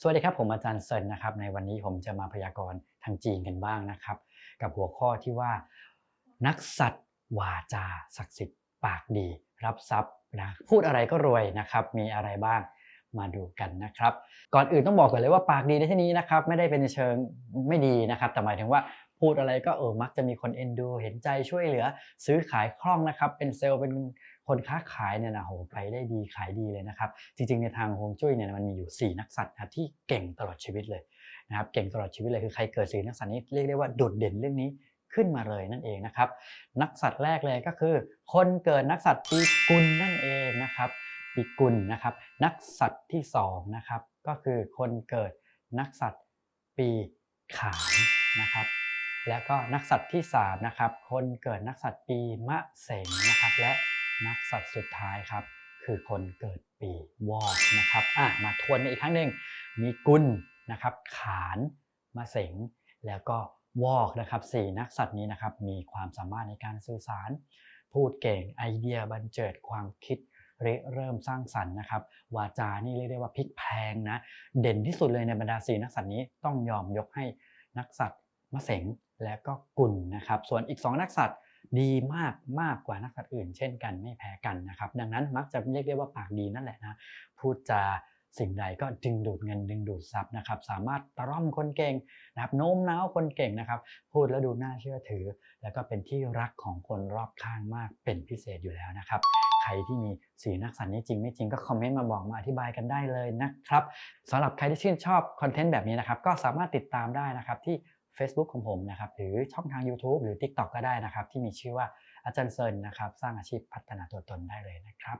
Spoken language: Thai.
สวัสดีครับผมอาจารย์เซินนะครับในวันนี้ผมจะมาพยากรณ์ทางจีนกันบ้างนะครับ กับหัวข้อที่ว่า นักสัตว์วาจาศักดิ์สิทธิ์ปากดี รับทรัพย์นะพูดอะไรก็รวยนะครับ มีอะไรบ้างมาดูกันนะครับ ก่อนอื่นต้องบอกก่อนเลยว่าปากดีในที่นี้นะครับ ไม่ได้เป็นเชิงไม่ดีนะครับ แต่หมายถึงว่าพูดอะไรก็เออมักจะมีคนเอ็นดู เห็นใจช่วยเหลือ ซื้อขายคล่องนะครับ เป็นเซลล์เป็น คนค้าขายเนี่ยนะโหไปได้ดีขายดีเลยนะครับ จริงๆในทางฮวงจุ้ยเนี่ยมันมีอยู่ 4 นักสัตว์นะที่เก่งตลอดชีวิตเลยนะครับเก่งตลอดชีวิตเลยคือใครเกิดสีนักสัตว์นี้เรียกได้ว่าโดดเด่นเรื่องนี้ขึ้นมาเลยนั่นเองนะครับ นักสัตว์แรกเลยก็คือ คนเกิดนักสัตว์ปีกุลนั่นเองนะครับปีกุลนะครับ นักสัตว์ที่สองนะครับก็คือคนเกิดนักสัตว์ปีขานนะครับแล้วก็นักสัตว์ที่3นะครับคนเกิดนักสัตว์ปีมะเสงนะครับและ นักสัตว์สุดท้ายครับ คือคนเกิดปีวอกนะครับอะมาทวนอีกครั้งหนึ่งมีกุลนะครับ ขานมะเสงแล้วก็วอกนะครับสี่นักสัตว์นี้นะครับ มีความสามารถในการสื่อสาร พูดเก่งไอเดียบันเจิดความคิดเริเริ่มสร้างสรรค์นะครับ วาจานี่เรียกได้ว่าพลิกแพงนะ เด่นที่สุดเลยในบรรดาสี่นักสัตว์นี้ต้องยอมยกให้นักสัตว์มะเสงและก็กุลนะครับ ส่วนอีก 2 นักสัตว์ ดีมากมากกว่านักสัตว์อื่น เช่นกันไม่แพ้กันนะครับ ดังนั้นมักจะเรียกได้ว่าปากดีนั่นแหละนะพูดจาสิ่งใดก็ดึงดูดเงินดึงดูดทรัพย์นะครับ สามารถตร่อมคนเก่งนะครับโน้มน้าวคนเก่งนะครับ พูดแล้วดูน่าเชื่อถือ แล้วก็เป็นที่รักของคนรอบข้างมากเป็นพิเศษอยู่แล้วนะครับ ใครที่มีสีนักสัตว์นี้จริงไม่จริงก็คอมเมนต์มาบอกมาอธิบายกันได้เลยนะครับสำหรับใครที่ชื่นชอบคอนเทนต์แบบนี้นะครับ ก็สามารถติดตามได้นะครับที่ Facebook ของผมนะครับหรือช่องทาง YouTube หรือ TikTok ก็ได้นะครับ ที่มีชื่อว่าอาจารย์เซินนะครับ สร้างอาชีพพัฒนาตัวตนได้เลยนะครับ